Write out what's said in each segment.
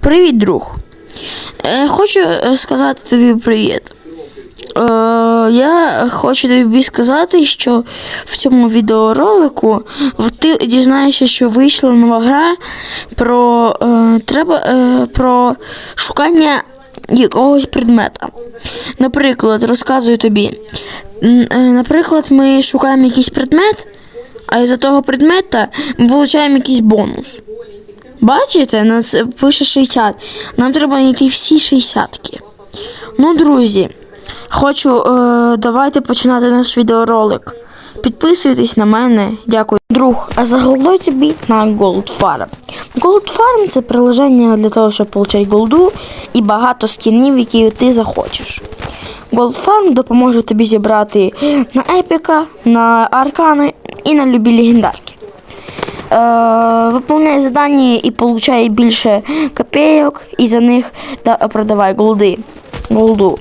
Привіт, друг. Е, хочу е, сказати тобі привіт. Е, я хочу тобі сказати, що в цьому відеоролику ти дізнаєшся, що вийшла нова гра про, треба, про шукання якогось предмета. Наприклад, розказую тобі. Наприклад, ми шукаємо якийсь предмет, а із-за того предмета ми отримуємо якийсь бонус. Бачите, нас пише 60. Нам треба знайти всі 60. Ну, друзі, хочу, е, давайте починати наш відеоролик. Підписуйтесь на мене, дякую. Друг, а заголовай тобі на Gold Farm. Gold Farm це приложення для того, щоб отримати голду і багато скінів, які ти захочеш. Gold Farm допоможе тобі зібрати на епіка, на аркани і на любі легендарки. Е, Виповняє задання і получає більше копійок, і за них да, продавай голди. голду.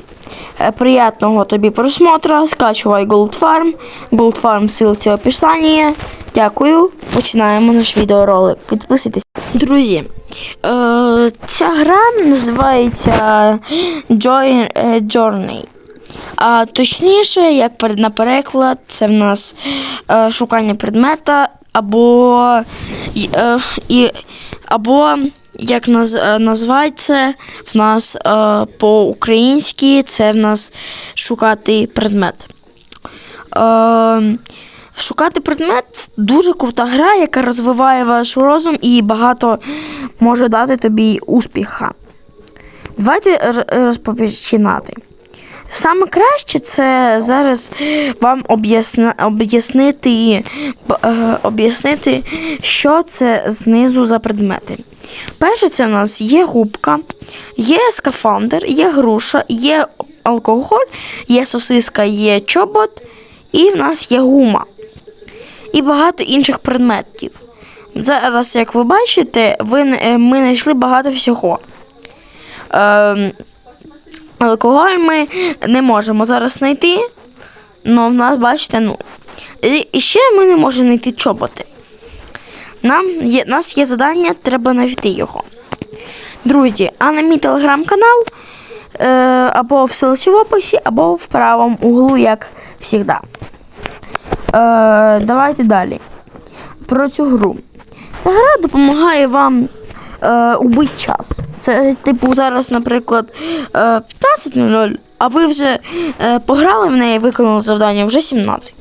Е, Приятного тобі просмотра, скачувай Gold Farm. Gold Farm ссылці в описанні. Дякую. Починаємо наш відеоролик. Підписуйтесь. Друзі, е, ця гра називається е, Journey. А точніше, як на переклад, це в нас е, шукання предмета або, е, і, або як наз, е, назвати в нас е, по-українськи це в нас шукати предмет. Е, Шукати предмет дуже крута гра, яка розвиває ваш розум і багато може дати тобі успіха. Давайте розпочинати. Саме краще це зараз вам об'яснити, е, об'яснити, що це знизу за предмети. Перше, це в нас є губка, є скафандр, є груша, є алкоголь, є сосиска, є чобот, і в нас є гума. І багато інших предметів. Зараз, як ви бачите, ви, е, ми знайшли багато всього. Ем, Алкоголь ми не можемо зараз знайти. Ну, в нас, бачите, ну. І- ще ми не можемо знайти чоботи. Нам є, нас є завдання, треба знайти його. Друзі, а на мій телеграм-канал е, або в ссылці в описі, або в правому углу, як завжди. Е, давайте далі. Про цю гру. Ця гра допомагає вам е, убити час. Це, типу, зараз, наприклад, е, 15.00, а ви вже е, пограли в неї, виконали завдання, вже 17.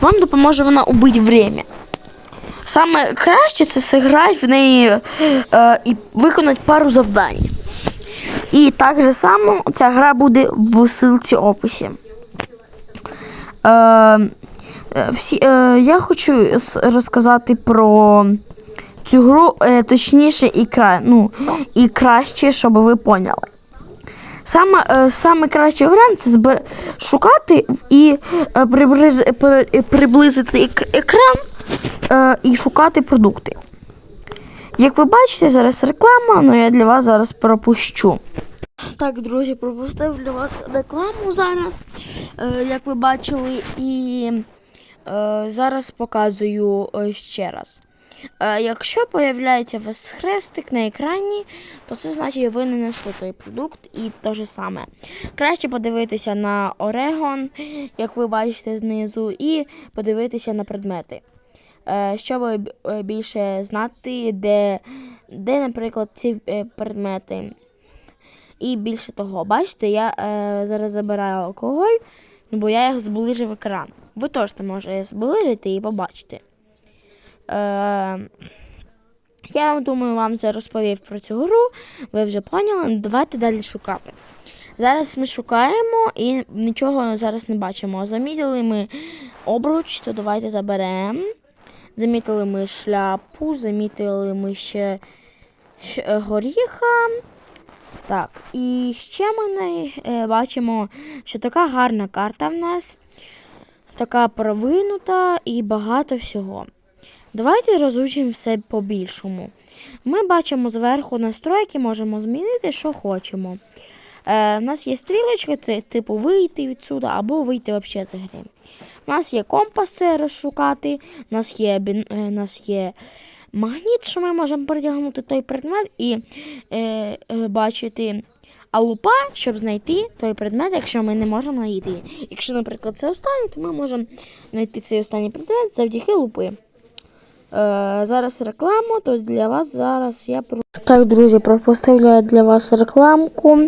Вам допоможе вона убити время. Саме краще це зіграти в неї е, і виконати пару завдань. І так же само ця гра буде в ссылці описі. Е, е, всі, е, я хочу розказати про цю гру, е, точніше, і, кра, ну, і краще, щоб ви поняли. Саме, саме кращий варіант це збер... шукати і е, приблиз... приблизити екран е, і шукати продукти. Як ви бачите, зараз реклама, але я для вас зараз пропущу. Так, друзі, пропустив для вас рекламу зараз, як ви бачили, і зараз показую ще раз. Е, якщо появляється у вас хрестик на екрані, то це значить, ви не знайшли той продукт і те ж саме. Краще подивитися на Орегон, як ви бачите знизу, і подивитися на предмети. Е, щоб е, більше знати, де, де наприклад, ці предмети. І більше того, бачите, я зараз забираю алкоголь, бо я їх зближив екран. Ви теж це можете зближити і побачити. Е, я думаю, вам вже розповів про цю гру. Ви вже поняли. Давайте далі шукати. Зараз ми шукаємо і нічого зараз не бачимо. Замітили ми обруч, то давайте заберемо. Замітили ми шляпу, замітили ми ще, горіха. Так, і ще ми е, бачимо, що така гарна карта в нас, така провинута і багато всього. Давайте розучимо все по-більшому. Ми бачимо зверху настройки, можемо змінити, що хочемо. Е, у нас є стрілочки, типу вийти відсюди або вийти взагалі з гри. У нас є компас розшукати, у нас є, е, у нас є магніт, що ми можемо притягнути той предмет і е, е, бачити. А лупа, щоб знайти той предмет, якщо ми не можемо знайти. Якщо, наприклад, це останній, то ми можемо знайти цей останній предмет завдяки лупи. Е, зараз реклама, то для вас зараз я про. Так, друзі, пропустив для вас рекламку.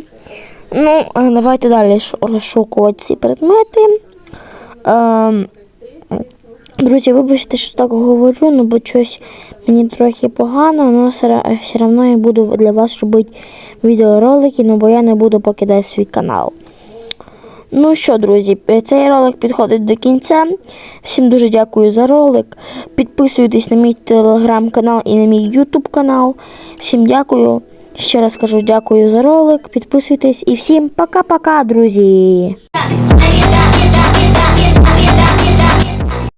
Ну, е, давайте далі розшукувати ці предмети. Е, друзі, вибачте, що так говорю, ну бо щось мені трохи погано, але все, все одно я буду для вас робити відеоролики, ну бо я не буду покидати свій канал. Ну що, друзі, цей ролик підходить до кінця. Всім дуже дякую за ролик. Підписуйтесь на мій телеграм-канал і на мій ютуб канал. Всім дякую. Ще раз кажу дякую за ролик. Підписуйтесь і всім пока-пока, друзі.